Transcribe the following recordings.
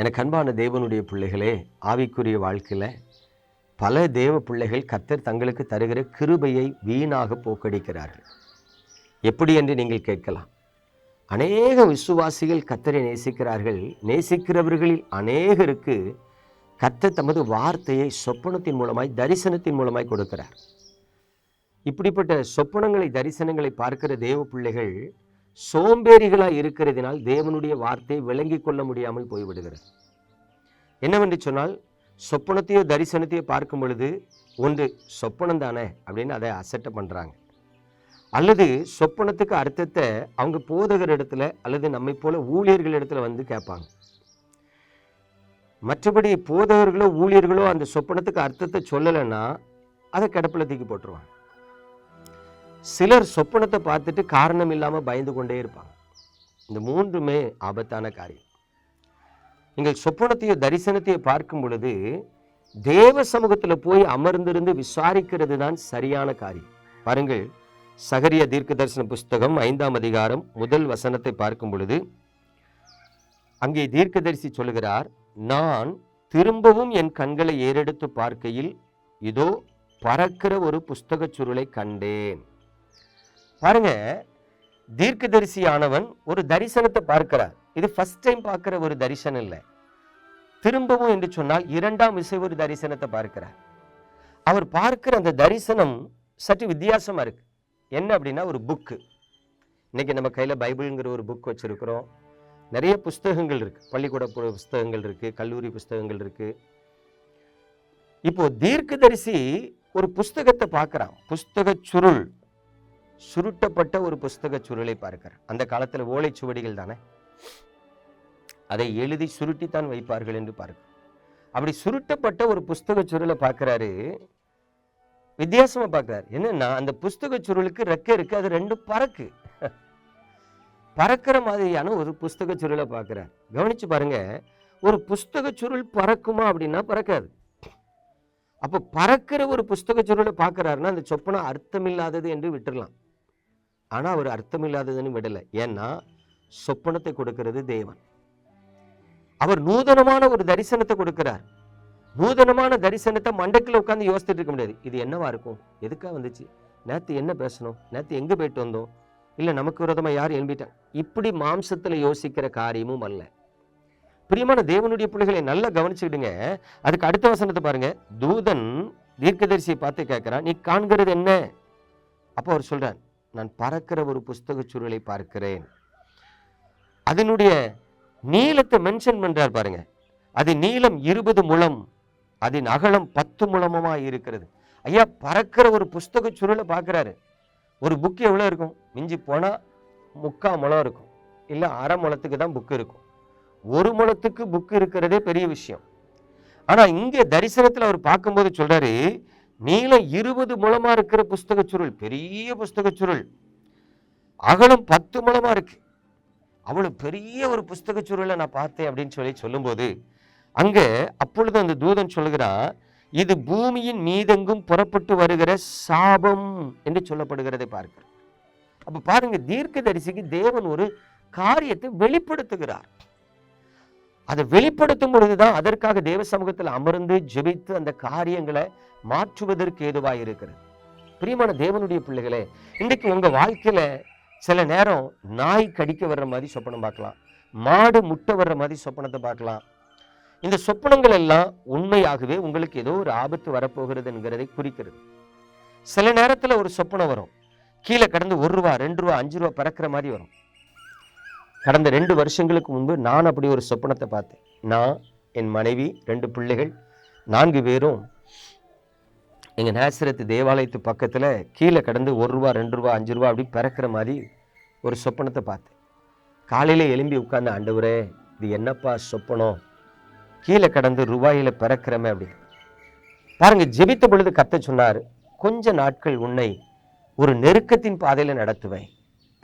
எனக்கு அன்பான தேவனுடைய பிள்ளைகளே ஆவிக்குரிய வாழ்க்கையில் பல தேவ பிள்ளைகள் கத்தர் தங்களுக்கு தருகிற கிருபையை வீணாக போக்கடிக்கிறார்கள். எப்படி என்று நீங்கள் கேட்கலாம். அநேக விசுவாசிகள் கத்தரை நேசிக்கிறார்கள். நேசிக்கிறவர்களில் அநேகருக்கு கத்தர் தமது வார்த்தையை சொப்பனத்தின் மூலமாய் தரிசனத்தின் மூலமாய் கொடுக்கிறார். இப்படிப்பட்ட சொப்பனங்களை தரிசனங்களை பார்க்கிற தேவ பிள்ளைகள் சோம்பேறிகளாக இருக்கிறதினால் தேவனுடைய வார்த்தையை விளங்கி கொள்ள முடியாமல் போய்விடுகிறது. என்னவென்று சொன்னால் சொப்பனத்தையோ தரிசனத்தையோ பார்க்கும் பொழுது ஒன்று சொப்பனம் தானே அப்படின்னு அதை அசட்டை பண்ணுறாங்க அல்லது சொப்பனத்துக்கு அர்த்தத்தை அவங்க போதகர் இடத்துல அல்லது நம்மை போல ஊழியர்கள் இடத்துல வந்து கேட்பாங்க. மற்றபடி போதகர்களோ ஊழியர்களோ அந்த சொப்பனத்துக்கு அர்த்தத்தை சொல்லலைன்னா அதை கிடப்பில் தூக்கி போட்டுருவாங்க. சிலர் சொப்பனத்தை பார்த்துட்டு காரணம் இல்லாமல் பயந்து கொண்டே இருப்பாங்க. இந்த மூன்றுமே ஆபத்தான காரியம். நீங்கள் சொப்பனத்தையோ தரிசனத்தையோ பார்க்கும் பொழுது தேவ சமூகத்தில் போய் அமர்ந்திருந்து விசாரிக்கிறது தான் சரியான காரியம். பாருங்கள் சகரிய தீர்க்க தரிசன புஸ்தகம் ஐந்தாம் அதிகாரம் முதல் வசனத்தை பார்க்கும் பொழுது அங்கே தீர்க்கதரிசி சொல்லுகிறார் நான் திரும்பவும் என் கண்களை ஏறெடுத்து பார்க்கையில் இதோ பறக்கிற ஒரு புஸ்தகச் சுருளை கண்டேன். பாருங்க தீர்க்கதரிசியானவன் ஒரு தரிசனத்தை பார்க்கிறார். இது ஃபர்ஸ்ட் டைம் பார்க்கிற ஒரு தரிசனம் இல்லை. திரும்பவும் என்று சொன்னால் இரண்டாம் விசை ஒரு தரிசனத்தை பார்க்கிறார். அவர் பார்க்கிற அந்த தரிசனம் சற்று வித்தியாசமா இருக்கு. என்ன அப்படின்னா ஒரு புக்கு இன்னைக்கு நம்ம கையில பைபிள்ங்கிற ஒரு புக் வச்சிருக்கிறோம். நிறைய புஸ்தகங்கள் இருக்கு. பள்ளிக்கூட புஸ்தகங்கள் இருக்கு. கல்லூரி புஸ்தகங்கள் இருக்கு. இப்போ தீர்க்கதரிசி ஒரு புஸ்தகத்தை பார்க்குறான். புஸ்தக சுருள். சுருட்டப்பட்ட ஒரு புஸ்தக சுருளை பார்க்கிறார். அந்த காலத்துல ஓலைச்சுவடிகள் தானே? அதை எழுதி சுருட்டித்தான் வைப்பார்கள் என்று பார்க்க அப்படி சுருட்டப்பட்ட ஒரு புஸ்தக சுருளை பார்க்குறாரு. வித்தியாசமா பார்க்குறாரு. என்னன்னா அந்த புஸ்தக சுருளுக்கு ரெக்கை இருக்கு அது ரெண்டு பறக்கு. பறக்கிற மாதிரியான ஒரு புஸ்தக சுருளை பார்க்குறாரு. கவனிச்சு பாருங்க ஒரு புஸ்தக சுருள் பறக்குமா அப்படின்னா பறக்காது. அப்போ பறக்கிற ஒரு புஸ்தக சுருளை பார்க்குறாருன்னா அந்த சொப்பனை அர்த்தமில்லாதது என்று விட்டுறலாம். ஆனா அவர் அர்த்தமில்லாததுன்னு விடலை. ஏன்னா சொப்பனத்தை கொடுக்கிறது தேவன். அவர் நூதனமான ஒரு தரிசனத்தை கொடுக்கிறார். நூதனமான தரிசனத்தை மண்டக்கில் உட்காந்து யோசித்துட்டு இருக்க முடியாது. இது என்னவா இருக்கும்? எதுக்காக வந்துச்சு? நேத்து என்ன பேசணும்? நேத்து எங்க போயிட்டு வந்தோம்? இல்லை நமக்கு விரோதமாக யார் எழுப்பிட்டாங்க இப்படி மாம்சத்தில் யோசிக்கிற காரியமும் அல்ல. பிரியமான தேவனுடைய பிள்ளைகளை நல்லா கவனிச்சுக்கிடுங்க. அதுக்கு அடுத்த வசனத்தை பாருங்க. தூதன் தீர்க்கதரிசியை பார்த்து கேட்கிறான் நீ காண்கிறது என்ன? அப்போ அவர் சொல்றார் நான் பறக்கிற ஒரு புஸ்தக சுருளை பார்க்கிறேன். அதனுடைய நீளத்தை மென்ஷன் பண்ணுறார் பாருங்க. அது நீளம் இருபது முழம் அதன் அகலம் பத்து முழமமாக இருக்கிறது. ஐயா பறக்கிற ஒரு புஸ்தக சுருளை பார்க்குறாரு. ஒரு புக் எவ்வளோ இருக்கும்? மிஞ்சி போனால் முக்கா முளம் இருக்கும். இல்லை அரை முளத்துக்கு தான் புக் இருக்கும். ஒரு முளத்துக்கு புக் இருக்கிறதே பெரிய விஷயம். ஆனால் இங்கே தரிசனத்தில் அவர் பார்க்கும்போது சொல்கிறாரு நீளம் இருபது முழமாக இருக்கிற புஸ்தக சுருள் பெரிய புஸ்தக சுருள். அகலம் பத்து முழமாக இருக்குது அவ்வளவு பெரிய ஒரு புஸ்தக சுருளை நான் பார்த்தேன் அப்படின்னு சொல்லி சொல்லும்போது அங்க அப்பொழுது அந்த தூதன் சொல்லுகிறான் இது பூமியின் மீதெங்கும் புறப்பட்டு வருகிற சாபம் என்று சொல்லப்படுகிறதை பார்க்கிறோம். அப்போ பாருங்க தீர்க்க தரிசிக்கு தேவன் ஒரு காரியத்தை வெளிப்படுத்துகிறார். அதை வெளிப்படுத்தும் பொழுதுதான் அதற்காக தேவ சமூகத்தில் அமர்ந்து ஜெபித்து அந்த காரியங்களை மாற்றுவதற்கு ஏதுவாக இருக்கிறது. பிரியமான தேவனுடைய பிள்ளைகளே இன்றைக்கு உங்க வாழ்க்கையில சில நேரம் நாய் கடிக்க வர்ற மாதிரி சொப்பனம் பார்க்கலாம். மாடு முட்டை வர்ற மாதிரி சொப்பனத்தை பார்க்கலாம். இந்த சொப்பனங்கள் எல்லாம் உண்மையாகவே உங்களுக்கு ஏதோ ஒரு ஆபத்து வரப்போகிறது என்கிறதை குறிக்கிறது. சில நேரத்தில் ஒரு சொப்பனம் வரும். கீழே கடந்து ஒரு ரூபா ரெண்டு ரூபா அஞ்சு ரூபா பறக்கிற மாதிரி வரும். கடந்த ரெண்டு வருஷங்களுக்கு முன்பு நான் அப்படி ஒரு சொப்பனத்தை பார்த்தேன். நான் என் மனைவி ரெண்டு பிள்ளைகள் நான்கு பேரும் எங்கள் நேசரத்து தேவாலயத்து பக்கத்தில் கீழே கடந்து ஒரு ரூபா ரெண்டு ரூபா அஞ்சு ரூபா அப்படி பிறக்கிற மாதிரி ஒரு சொப்பனத்தை பார்த்தேன். காலையில் எலும்பி உட்கார்ந்த ஆண்டவரே இது என்னப்பா சொப்பனம்? கீழே கடந்து ரூபாயில் பிறக்கிறமே அப்படி பாருங்க ஜெபித்த பொழுது கத்த சொன்னார் கொஞ்ச நாட்கள் உன்னை ஒரு நெருக்கத்தின் பாதையில் நடத்துவேன்.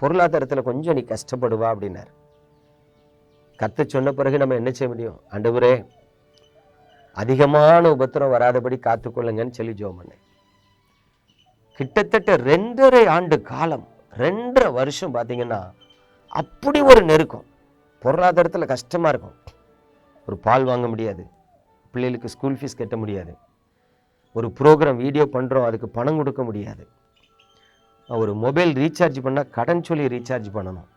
பொருளாதாரத்தில் கொஞ்சம் நீ கஷ்டப்படுவா அப்படின்னார். கத்த சொன்ன பிறகு நம்ம என்ன செய்ய முடியும்? ஆண்டவரே அதிகமான உபத்திரம் வராதபடி காத்துக்கொள்ளுங்கன்னு சொல்லி ஜோம் பண்ணேன். கிட்டத்தட்ட ரெண்டரை ஆண்டு காலம் ரெண்டரை வருஷம் பார்த்தீங்கன்னா அப்படி ஒரு நெருக்கம். பொருளாதாரத்தில் கஷ்டமாக இருக்கும். ஒரு பால் வாங்க முடியாது. பிள்ளைகளுக்கு ஸ்கூல் ஃபீஸ் கட்ட முடியாது. ஒரு ப்ரோக்ராம் வீடியோ பண்ணுறோம் அதுக்கு பணம் கொடுக்க முடியாது. ஒரு மொபைல் ரீசார்ஜ் பண்ணால் கடன் சொல்லி ரீசார்ஜ் பண்ணணும்.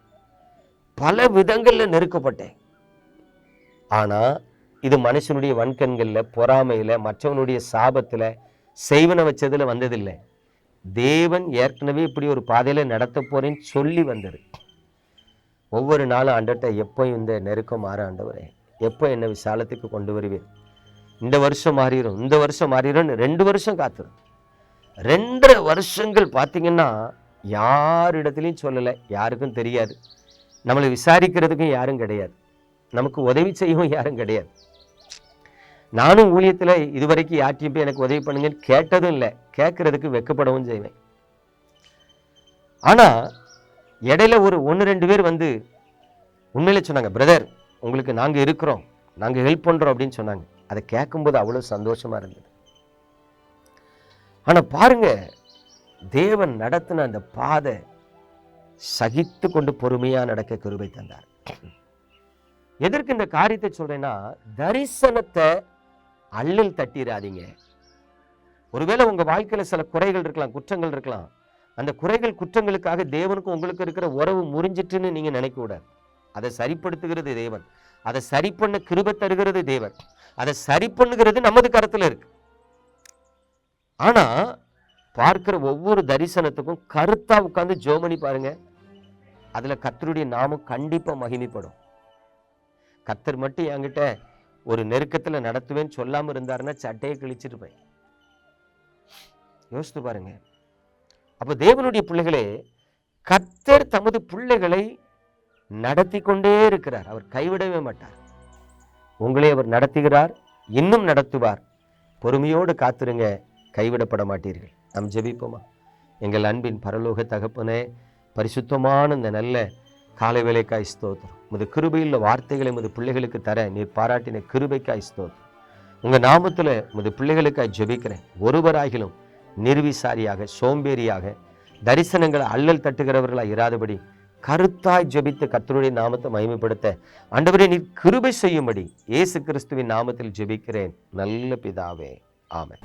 பல விதங்களில் நெருக்கப்பட்டேன். ஆனால் இது மனுஷனுடைய வன்கண்களில் பொறாமையில் மற்றவனுடைய சாபத்தில் செய்வன வச்சதில் வந்ததில்லை. தேவன் ஏற்கனவே இப்படி ஒரு பாதையில் நடத்த போறேன்னு சொல்லி வந்தது. ஒவ்வொரு நாளும் ஆண்டட்ட எப்போ இந்த நெருக்கம் மாற ஆண்டவரே எப்போ என்ன விசாலத்துக்கு கொண்டு வருவேன் இந்த வருஷம் மாறிடும் இந்த வருஷம் மாறிடும் ரெண்டு வருஷம் காத்துரும். ரெண்டரை வருஷங்கள் பார்த்தீங்கன்னா யாரிடத்துலையும் சொல்லலை யாருக்கும் தெரியாது. நம்மளை விசாரிக்கிறதுக்கும் யாரும் கிடையாது. நமக்கு உதவி செய்யவும் யாரும் கிடையாது. நானும் ஊழியத்தில் இதுவரைக்கும் யார்ட்டையும் போய் எனக்கு உதவி பண்ணுங்கன்னு கேட்டதும் இல்லை. கேட்கறதுக்கு வெக்கப்படவும் செய்வேன். ஆனால் இடையில ஒரு ஒன்று ரெண்டு பேர் வந்து உண்மையிலே சொன்னாங்க பிரதர் உங்களுக்கு நாங்கள் இருக்கிறோம். நாங்கள் ஹெல்ப் பண்ணுறோம் அப்படின்னு சொன்னாங்க. அதை கேட்கும்போது அவ்வளோ சந்தோஷமா இருந்தது. ஆனால் பாருங்க தேவன் நடத்தின அந்த பாதை சகித்து கொண்டு பொறுமையா நடக்க கிருபை தந்தார். எதற்கு இந்த காரியத்தை சொல்றேன்னா தரிசனத்தை அள்ளல் தட்டிராதீங்க. ஒருவேளை உங்க வாழ்க்கையில சில குறைகள் இருக்கலாம் குற்றங்கள் இருக்கலாம். அந்த குறைகள் குற்றங்களுக்காக தேவனுக்கும் உங்களுக்கு இருக்கிற உறவு முறிஞ்சிட்டுன்னு நீங்க நினைக்கக்கூடாது. அதை சரிப்படுத்துகிறது தேவன். அதை சரி பண்ண கிருபை தருகிறது தேவன். அதை சரி பண்ணுகிறது நமது கரத்துல இருக்கு. ஆனா பார்க்கிற ஒவ்வொரு தரிசனத்துக்கும் கருத்தா உட்கார்ந்து ஜோமணி பாருங்க. அதுல கத்தருடைய நாமம் கண்டிப்பா மகிமைப்படும். கத்தர் மட்டும் என்கிட்ட ஒரு நெருக்கத்தில் நடத்துவேன்னு சொல்லாம இருந்தாருன்னா சட்டையை கிழிச்சிருப்பேன் யோசித்து பாருங்க. அப்ப தேவனுடைய பிள்ளைகளே கத்தர் தமது பிள்ளைகளை நடத்தி கொண்டே இருக்கிறார். அவர் கைவிடவே மாட்டார். உங்களை அவர் நடத்துகிறார் இன்னும் நடத்துவார். பொறுமையோடு காத்திருங்க கைவிடப்பட மாட்டீர்கள். நாம் ஜெபிப்போமா? எங்கள் அன்பின் பரலோக தகப்பனே பரிசுத்தமான இந்த நல்ல காலை வேலைக்காய் ஸ்தோத்திரம். முது கிருபையில் வார்த்தைகளை முது பிள்ளைகளுக்கு தர நீர் பாராட்டின கிருபைக்காய் ஸ்தோத். உங்கள் நாமத்தில் முது பிள்ளைகளுக்காய் ஜெபிக்கிறேன். ஒருவராகிலும் நிர்விசாரியாக சோம்பேறியாக தரிசனங்களை அல்லல் தட்டுகிறவர்களாக இராதபடி கருத்தாய் ஜெபித்து கத்தருடைய நாமத்தை மகிமைப்படுத்த ஆண்டவரே நீர் கிருபை செய்யும்படி இயேசு கிறிஸ்துவின் நாமத்தில் ஜெபிக்கிறேன். நல்ல பிதாவே. ஆமென்.